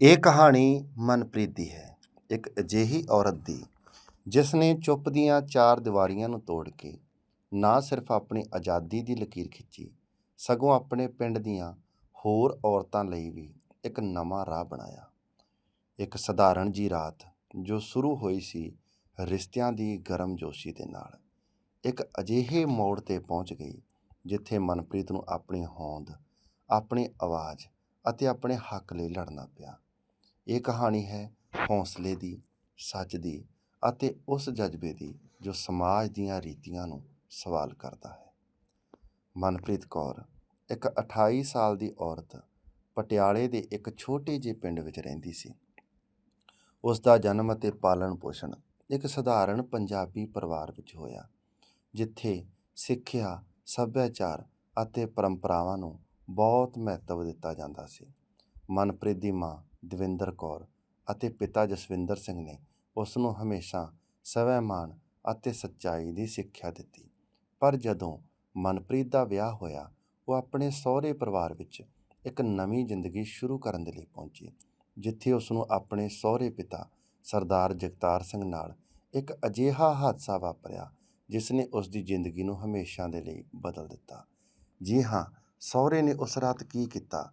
ਇਹ ਕਹਾਣੀ ਮਨਪ੍ਰੀਤ ਦੀ ਹੈ। ਇੱਕ ਅਜਿਹੀ ਔਰਤ ਦੀ ਜਿਸ ਨੇ ਚੁੱਪ ਦੀਆਂ ਚਾਰ ਦੀਵਾਰੀਆਂ ਨੂੰ ਤੋੜ ਕੇ ਨਾ ਸਿਰਫ ਆਪਣੀ ਆਜ਼ਾਦੀ ਦੀ ਲਕੀਰ ਖਿੱਚੀ, ਸਗੋਂ ਆਪਣੇ ਪਿੰਡ ਦੀਆਂ ਹੋਰ ਔਰਤਾਂ ਲਈ ਵੀ ਇੱਕ ਨਵਾਂ ਰਾਹ ਬਣਾਇਆ। ਇੱਕ ਸਧਾਰਨ ਜੀ ਰਾਤ, ਜੋ ਸ਼ੁਰੂ ਹੋਈ ਸੀ ਰਿਸ਼ਤਿਆਂ ਦੀ ਗਰਮਜੋਸ਼ੀ ਦੇ ਨਾਲ, ਇੱਕ ਅਜਿਹੇ ਮੋੜ ਤੇ ਪਹੁੰਚ ਗਈ, ਜਿੱਥੇ ਮਨਪ੍ਰੀਤ ਨੂੰ ਆਪਣੀ ਹੋਂਦ, ਆਪਣੀ ਆਵਾਜ਼ ਅਤੇ ਆਪਣੇ ਹੱਕ ਲਈ ਲੜਨਾ ਪਿਆ। ਇਹ ਕਹਾਣੀ ਹੈ ਹੌਸਲੇ ਦੀ, ਸੱਚ ਦੀ ਅਤੇ ਉਸ ਜਜ਼ਬੇ ਦੀ ਜੋ ਸਮਾਜ ਦੀਆਂ ਰੀਤੀਆਂ ਨੂੰ ਸਵਾਲ ਕਰਦਾ ਹੈ। ਮਨਪ੍ਰੀਤ ਕੌਰ, ਇੱਕ 28 ਸਾਲ ਦੀ ਔਰਤ, ਪਟਿਆਲੇ ਦੇ ਇੱਕ ਛੋਟੇ ਜਿਹੇ ਪਿੰਡ ਵਿੱਚ ਰਹਿੰਦੀ ਸੀ। ਉਸ ਦਾ ਜਨਮ ਅਤੇ ਪਾਲਣ ਪੋਸ਼ਣ ਇੱਕ ਸਧਾਰਨ ਪੰਜਾਬੀ ਪਰਿਵਾਰ ਵਿੱਚ ਹੋਇਆ, ਜਿੱਥੇ ਸਿੱਖਿਆ, ਸੱਭਿਆਚਾਰ ਅਤੇ ਪਰੰਪਰਾਵਾਂ ਨੂੰ ਬਹੁਤ ਮਹੱਤਵ ਦਿੱਤਾ ਜਾਂਦਾ ਸੀ। ਮਨਪ੍ਰੀਤ ਦੀ ਮਾਂ ਦਵਿੰਦਰ ਕੌਰ ਅਤੇ ਪਿਤਾ ਜਸਵਿੰਦਰ ਸਿੰਘ ਨੇ ਉਸ ਨੂੰ ਹਮੇਸ਼ਾ ਸਵੈਮਾਨ ਅਤੇ ਸੱਚਾਈ ਦੀ ਸਿੱਖਿਆ ਦਿੱਤੀ। ਪਰ ਜਦੋਂ ਮਨਪ੍ਰੀਤ ਦਾ ਵਿਆਹ ਹੋਇਆ, ਉਹ ਆਪਣੇ ਸਹੁਰੇ ਪਰਿਵਾਰ ਵਿੱਚ ਇੱਕ ਨਵੀਂ ਜ਼ਿੰਦਗੀ ਸ਼ੁਰੂ ਕਰਨ ਦੇ ਲਈ ਪਹੁੰਚੀ, ਜਿੱਥੇ ਉਸ ਨੂੰ ਆਪਣੇ ਸਹੁਰੇ ਪਿਤਾ ਸਰਦਾਰ ਜਗਤਾਰ ਸਿੰਘ ਨਾਲ ਇੱਕ ਅਜਿਹਾ ਹਾਦਸਾ ਵਾਪਰਿਆ ਜਿਸ ਨੇ ਉਸ ਦੀ ਜ਼ਿੰਦਗੀ ਨੂੰ ਹਮੇਸ਼ਾ ਦੇ ਲਈ ਬਦਲ ਦਿੱਤਾ। ਜੀ ਹਾਂ, ਸਹੁਰੇ ਨੇ ਉਸ ਰਾਤ ਕੀ ਕੀਤਾ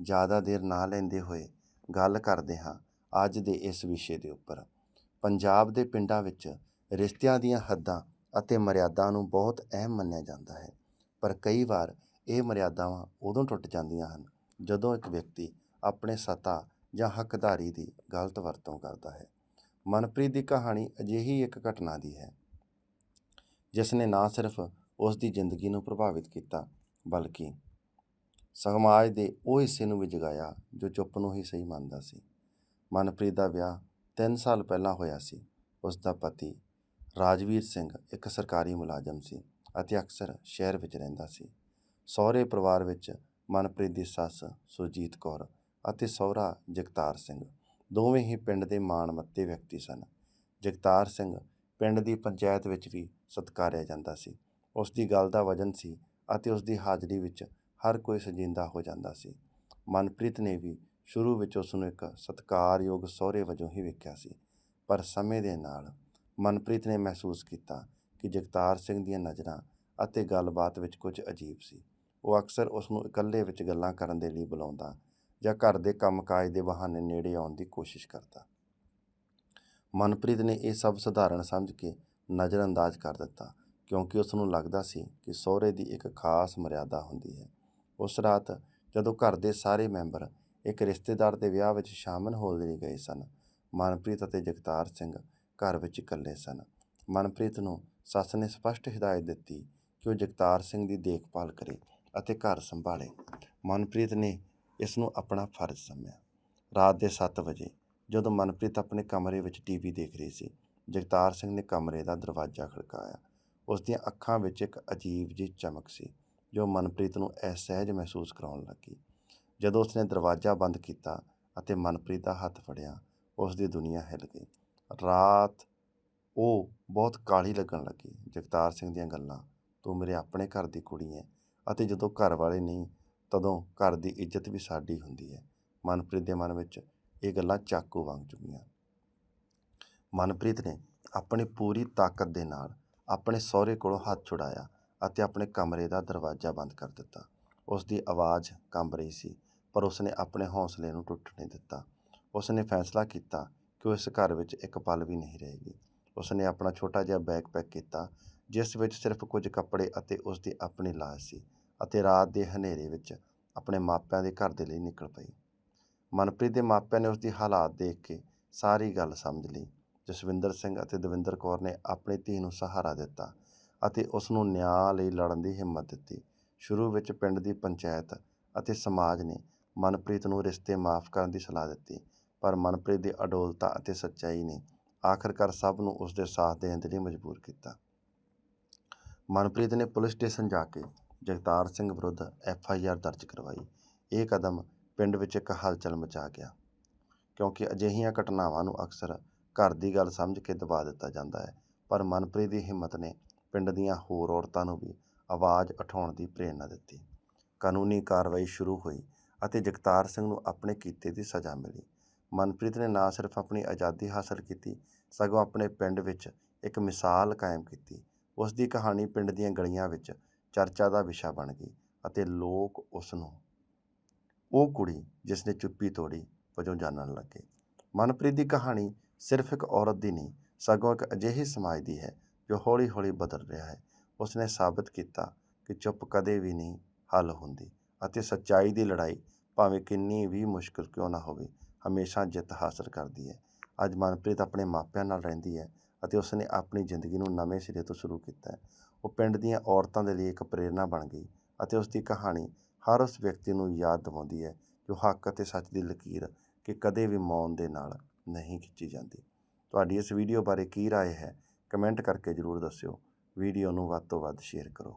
ਜ਼ਿਆਦਾ ਦੇਰ ਨਾ ਲੈਂਦੇ ਹੋਏ ਗੱਲ ਕਰਦੇ ਹਾਂ ਅੱਜ ਦੇ ਇਸ ਵਿਸ਼ੇ ਦੇ ਉੱਪਰ। ਪੰਜਾਬ ਦੇ ਪਿੰਡਾਂ ਵਿੱਚ ਰਿਸ਼ਤਿਆਂ ਦੀਆਂ ਹੱਦਾਂ ਅਤੇ ਮਰਿਆਦਾ ਨੂੰ ਬਹੁਤ ਅਹਿਮ ਮੰਨਿਆ ਜਾਂਦਾ ਹੈ, ਪਰ ਕਈ ਵਾਰ ਇਹ ਮਰਿਆਦਾਵਾਂ ਉਦੋਂ ਟੁੱਟ ਜਾਂਦੀਆਂ ਹਨ ਜਦੋਂ ਇੱਕ ਵਿਅਕਤੀ ਆਪਣੇ ਸੱਤਾ ਜਾਂ ਹੱਕਦਾਰੀ ਦੀ ਗਲਤ ਵਰਤੋਂ ਕਰਦਾ ਹੈ। ਮਨਪ੍ਰੀਤ ਦੀ ਕਹਾਣੀ ਅਜਿਹੀ ਇੱਕ ਘਟਨਾ ਦੀ ਹੈ ਜਿਸ ਨੇ ਨਾ ਸਿਰਫ ਉਸ ਦੀ ਜ਼ਿੰਦਗੀ ਨੂੰ ਪ੍ਰਭਾਵਿਤ ਕੀਤਾ, ਬਲਕਿ ਸਮਾਜ ਦੇ ਉਹ ਹਿੱਸੇ ਨੂੰ ਵੀ ਜਗਾਇਆ ਜੋ ਚੁੱਪ ਨੂੰ ਹੀ ਸਹੀ ਮੰਨਦਾ ਸੀ। ਮਨਪ੍ਰੀਤ ਦਾ ਵਿਆਹ 3 ਸਾਲ ਪਹਿਲਾਂ ਹੋਇਆ ਸੀ। ਉਸ ਦਾ ਪਤੀ ਰਾਜਵੀਰ ਸਿੰਘ ਇੱਕ ਸਰਕਾਰੀ ਮੁਲਾਜ਼ਮ ਸੀ ਅਤੇ ਅਕਸਰ ਸ਼ਹਿਰ ਵਿੱਚ ਰਹਿੰਦਾ ਸੀ। ਸਹੁਰੇ ਪਰਿਵਾਰ ਵਿੱਚ ਮਨਪ੍ਰੀਤ ਦੀ ਸੱਸ ਸੁਰਜੀਤ ਕੌਰ ਅਤੇ ਸਹੁਰਾ ਜਗਤਾਰ ਸਿੰਘ ਦੋਵੇਂ ਹੀ ਪਿੰਡ ਦੇ ਮਾਣਮੱਤੇ ਵਿਅਕਤੀ ਸਨ। ਜਗਤਾਰ ਸਿੰਘ ਪਿੰਡ ਦੀ ਪੰਚਾਇਤ ਵਿੱਚ ਵੀ ਸਤਿਕਾਰਿਆ ਜਾਂਦਾ ਸੀ। ਉਸ ਦੀ ਗੱਲ ਦਾ ਵਜਨ ਸੀ ਅਤੇ ਉਸ ਦੀ ਹਾਜ਼ਰੀ ਵਿੱਚ ਹਰ ਕੋਈ ਸਜਿੰਦਾ ਹੋ ਜਾਂਦਾ ਸੀ। ਮਨਪ੍ਰੀਤ ਨੇ ਵੀ ਸ਼ੁਰੂ ਵਿੱਚ ਉਸ ਨੂੰ ਇੱਕ ਸਤਿਕਾਰਯੋਗ ਸਹੁਰੇ ਵਜੋਂ ਹੀ ਵੇਖਿਆ ਸੀ। ਪਰ ਸਮੇਂ ਦੇ ਨਾਲ ਮਨਪ੍ਰੀਤ ਨੇ ਮਹਿਸੂਸ ਕੀਤਾ ਕਿ ਜਗਤਾਰ ਸਿੰਘ ਦੀਆਂ ਨਜ਼ਰਾਂ ਅਤੇ ਗੱਲਬਾਤ ਵਿੱਚ ਕੁਝ ਅਜੀਬ ਸੀ। ਉਹ ਅਕਸਰ ਉਸ ਨੂੰ ਇਕੱਲੇ ਵਿੱਚ ਗੱਲਾਂ ਕਰਨ ਦੇ ਲਈ ਬੁਲਾਉਂਦਾ ਜਾਂ ਘਰ ਦੇ ਕੰਮਕਾਜ ਦੇ ਬਹਾਨੇ ਨੇੜੇ ਆਉਣ ਦੀ ਕੋਸ਼ਿਸ਼ ਕਰਦਾ। ਮਨਪ੍ਰੀਤ ਨੇ ਇਹ ਸਭ ਸਧਾਰਨ ਸਮਝ ਕੇ ਨਜ਼ਰਅੰਦਾਜ਼ ਕਰ ਦਿੱਤਾ ਕਿਉਂਕਿ ਉਸ ਨੂੰ ਲੱਗਦਾ ਸੀ ਕਿ ਸਹੁਰੇ ਦੀ ਇੱਕ ਖਾਸ ਮਰਿਆਦਾ ਹੁੰਦੀ ਹੈ। ਉਸ ਰਾਤ ਜਦੋਂ ਘਰ ਦੇ ਸਾਰੇ ਮੈਂਬਰ ਇੱਕ ਰਿਸ਼ਤੇਦਾਰ ਦੇ ਵਿਆਹ ਵਿੱਚ ਸ਼ਾਮਲ ਹੋ ਲਈ ਗਏ ਸਨ, ਮਨਪ੍ਰੀਤ ਅਤੇ ਜਗਤਾਰ ਸਿੰਘ ਘਰ ਵਿੱਚ ਇਕੱਲੇ ਸਨ। ਮਨਪ੍ਰੀਤ ਨੂੰ ਸੱਸ ਨੇ ਸਪਸ਼ਟ ਹਦਾਇਤ ਦਿੱਤੀ ਕਿ ਉਹ ਜਗਤਾਰ ਸਿੰਘ ਦੀ ਦੇਖਭਾਲ ਕਰੇ ਅਤੇ ਘਰ ਸੰਭਾਲੇ। ਮਨਪ੍ਰੀਤ ਨੇ ਇਸ ਨੂੰ ਆਪਣਾ ਫਰਜ਼ ਸਮਝਿਆ। ਰਾਤ ਦੇ 7 ਵਜੇ ਜਦੋਂ ਮਨਪ੍ਰੀਤ ਆਪਣੇ ਕਮਰੇ ਵਿੱਚ ਟੀਵੀ ਦੇਖ ਰਹੀ ਸੀ, ਜਗਤਾਰ ਸਿੰਘ ਨੇ ਕਮਰੇ ਦਾ ਦਰਵਾਜ਼ਾ ਖੜਕਾਇਆ। ਉਸ ਦੀਆਂ ਅੱਖਾਂ ਵਿੱਚ ਇੱਕ ਅਜੀਬ ਜਿਹੀ ਚਮਕ ਸੀ। ਜੋ ਮਨਪ੍ਰੀਤ ਨੂੰ ਅਸਹਿਜ ਮਹਿਸੂਸ ਕਰਾਉਣ ਲੱਗੀ। ਜਦੋਂ ਉਸਨੇ ਦਰਵਾਜ਼ਾ ਬੰਦ ਕੀਤਾ ਅਤੇ ਮਨਪ੍ਰੀਤ ਦਾ ਹੱਥ ਫੜਿਆ ਉਸ ਦੀ ਦੁਨੀਆ ਹਿੱਲ ਗਈ। ਰਾਤ ਉਹ ਬਹੁਤ ਕਾਲੀ ਲੱਗਣ ਲੱਗੀ। ਜਗਤਾਰ ਸਿੰਘ ਦੀਆਂ ਗੱਲਾਂ, ਤੂੰ ਮੇਰੇ ਆਪਣੇ ਘਰ ਦੀ ਕੁੜੀ ਹੈ ਅਤੇ ਜਦੋਂ ਘਰ ਵਾਲੇ ਨਹੀਂ, ਤਦੋਂ ਘਰ ਦੀ ਇੱਜ਼ਤ ਵੀ ਸਾਡੀ ਹੁੰਦੀ ਹੈ ਮਨਪ੍ਰੀਤ ਦੇ ਮਨ ਵਿੱਚ ਇਹ ਗੱਲਾਂ ਚਾਕੂ ਵਾਂਗ ਚੁਭੀਆਂ ਮਨਪ੍ਰੀਤ ਨੇ ਆਪਣੀ ਪੂਰੀ ਤਾਕਤ ਦੇ ਨਾਲ ਆਪਣੇ ਸਹੁਰੇ ਕੋਲੋਂ ਹੱਥ ਛੁਡਾਇਆ ਅਤੇ ਆਪਣੇ ਕਮਰੇ ਦਾ ਦਰਵਾਜ਼ਾ ਬੰਦ ਕਰ ਦਿੱਤਾ। ਉਸ ਦੀ ਆਵਾਜ਼ ਕੰਬ ਰਹੀ ਸੀ, ਪਰ ਉਸਨੇ ਆਪਣੇ ਹੌਸਲੇ ਨੂੰ ਟੁੱਟ ਨਹੀਂ ਦਿੱਤਾ। ਉਸਨੇ ਫੈਸਲਾ ਕੀਤਾ ਕਿ ਉਹ ਇਸ ਘਰ ਵਿੱਚ ਇੱਕ ਪਲ ਵੀ ਨਹੀਂ ਰਹੇਗੀ। ਉਸਨੇ ਆਪਣਾ ਛੋਟਾ ਜਿਹਾ ਬੈਗ ਪੈਕ ਕੀਤਾ, ਜਿਸ ਵਿੱਚ ਸਿਰਫ ਕੁਝ ਕੱਪੜੇ ਅਤੇ ਉਸ ਦੀ ਆਪਣੀ ਲਾਸ਼ ਸੀ ਅਤੇ ਰਾਤ ਦੇ ਹਨੇਰੇ ਵਿੱਚ ਆਪਣੇ ਮਾਪਿਆਂ ਦੇ ਘਰ ਦੇ ਲਈ ਨਿਕਲ ਪਈ। ਮਨਪ੍ਰੀਤ ਦੇ ਮਾਪਿਆਂ ਨੇ ਉਸ ਦੀ ਹਾਲਾਤ ਦੇਖ ਕੇ ਸਾਰੀ ਗੱਲ ਸਮਝ ਲਈ। ਜਸਵਿੰਦਰ ਸਿੰਘ ਅਤੇ ਦਵਿੰਦਰ ਕੌਰ ਨੇ ਆਪਣੀ ਧੀ ਨੂੰ ਸਹਾਰਾ ਦਿੱਤਾ। ਅਤੇ ਉਸ ਨੂੰ ਨਿਆਂ ਲਈ ਲੜਨ ਦੀ ਹਿੰਮਤ ਦਿੱਤੀ। ਸ਼ੁਰੂ ਵਿੱਚ ਪਿੰਡ ਦੀ ਪੰਚਾਇਤ ਅਤੇ ਸਮਾਜ ਨੇ ਮਨਪ੍ਰੀਤ ਨੂੰ ਰਿਸ਼ਤੇ ਮਾਫ ਕਰਨ ਦੀ ਸਲਾਹ ਦਿੱਤੀ, ਪਰ ਮਨਪ੍ਰੀਤ ਦੀ ਅਡੋਲਤਾ ਅਤੇ ਸੱਚਾਈ ਨੇ ਆਖਰਕਾਰ ਸਭ ਨੂੰ ਉਸ ਦੇ ਸਾਥ ਦੇਣ ਦੇ ਲਈ ਮਜਬੂਰ ਕੀਤਾ। ਮਨਪ੍ਰੀਤ ਨੇ ਪੁਲਿਸ ਸਟੇਸ਼ਨ ਜਾ ਕੇ ਜਗਤਾਰ ਸਿੰਘ ਵਿਰੁੱਧ ਐਫ ਆਈ ਆਰ ਦਰਜ ਕਰਵਾਈ। ਇਹ ਕਦਮ ਪਿੰਡ ਵਿੱਚ ਇੱਕ ਹਲਚਲ ਮਚਾ ਗਿਆ, ਕਿਉਂਕਿ ਅਜਿਹੀਆਂ ਘਟਨਾਵਾਂ ਨੂੰ ਅਕਸਰ ਘਰ ਦੀ ਗੱਲ ਸਮਝ ਕੇ ਦਬਾ ਦਿੱਤਾ ਜਾਂਦਾ ਹੈ, ਪਰ ਮਨਪ੍ਰੀਤ ਦੀ ਹਿੰਮਤ ਨੇ ਪਿੰਡ ਦੀਆਂ ਹੋਰ ਔਰਤਾਂ ਨੂੰ ਵੀ ਆਵਾਜ਼ ਉਠਾਉਣ ਦੀ ਪ੍ਰੇਰਣਾ ਦਿੱਤੀ। ਕਾਨੂੰਨੀ ਕਾਰਵਾਈ ਸ਼ੁਰੂ ਹੋਈ ਅਤੇ ਜਗਤਾਰ ਸਿੰਘ ਨੂੰ ਆਪਣੇ ਕੀਤੇ ਦੀ ਸਜ਼ਾ ਮਿਲੀ। ਮਨਪ੍ਰੀਤ ਨੇ ਨਾ ਸਿਰਫ ਆਪਣੀ ਆਜ਼ਾਦੀ ਹਾਸਲ ਕੀਤੀ, ਸਗੋਂ ਆਪਣੇ ਪਿੰਡ ਵਿੱਚ ਇੱਕ ਮਿਸਾਲ ਕਾਇਮ ਕੀਤੀ। ਉਸ ਦੀ ਕਹਾਣੀ ਪਿੰਡ ਦੀਆਂ ਗਲੀਆਂ ਵਿੱਚ ਚਰਚਾ ਦਾ ਵਿਸ਼ਾ ਬਣ ਗਈ ਅਤੇ ਲੋਕ ਉਸ ਨੂੰ ਉਹ ਕੁੜੀ ਜਿਸ ਨੇ ਚੁੱਪੀ ਤੋੜੀ ਵਜੋਂ ਜਾਣਨ ਲੱਗੇ। ਮਨਪ੍ਰੀਤ ਦੀ ਕਹਾਣੀ ਸਿਰਫ ਇੱਕ ਔਰਤ ਦੀ ਨਹੀਂ, ਸਗੋਂ ਇੱਕ ਅਜਿਹੇ ਸਮਾਜ ਦੀ ਹੈ ਜੋ ਹੌਲੀ-ਹੌਲੀ ਬਦਲ ਰਿਹਾ ਹੈ ਉਸ ਨੇ ਸਾਬਤ ਕੀਤਾ ਕਿ ਚੁੱਪ ਕਦੇ ਵੀ ਨਹੀਂ ਹੱਲ ਹੁੰਦੀ ਅਤੇ ਸੱਚਾਈ ਦੀ ਲੜਾਈ ਭਾਵੇਂ ਕਿੰਨੀ ਵੀ ਮੁਸ਼ਕਲ ਕਿਉਂ ਨਾ ਹੋਵੇ ਹਮੇਸ਼ਾ ਜਿੱਤ ਹਾਸਲ ਕਰਦੀ ਹੈ ਅੱਜ ਮਨਪ੍ਰੀਤ ਆਪਣੇ ਮਾਪਿਆਂ ਨਾਲ ਰਹਿੰਦੀ ਹੈ ਅਤੇ ਉਸ ਨੇ ਆਪਣੀ ਜ਼ਿੰਦਗੀ ਨੂੰ ਨਵੇਂ ਸਿਰੇ ਤੋਂ ਸ਼ੁਰੂ ਕੀਤਾ ਹੈ ਉਹ ਪਿੰਡ ਦੀਆਂ ਔਰਤਾਂ ਦੇ ਲਈ ਇੱਕ ਪ੍ਰੇਰਨਾ ਬਣ ਗਈ ਅਤੇ ਉਸ ਦੀ ਕਹਾਣੀ ਹਰ ਉਸ ਵਿਅਕਤੀ ਨੂੰ ਯਾਦ ਦਿਵਾਉਂਦੀ ਹੈ ਜੋ ਹੱਕ ਅਤੇ ਸੱਚ ਦੀ ਲਕੀਰ ਕਿ ਕਦੇ ਵੀ ਮੌਨ ਦੇ ਨਾਲ ਨਹੀਂ ਖਿੱਚੀ ਜਾਂਦੀ ਤੁਹਾਡੀ ਇਸ ਵੀਡੀਓ ਬਾਰੇ ਕੀ رائے ਹੈ ਕਮੈਂਟ ਕਰਕੇ ਜ਼ਰੂਰ ਦੱਸਿਓ। ਵੀਡੀਓ ਨੂੰ ਵੱਧ ਤੋਂ ਵੱਧ ਸ਼ੇਅਰ ਕਰੋ।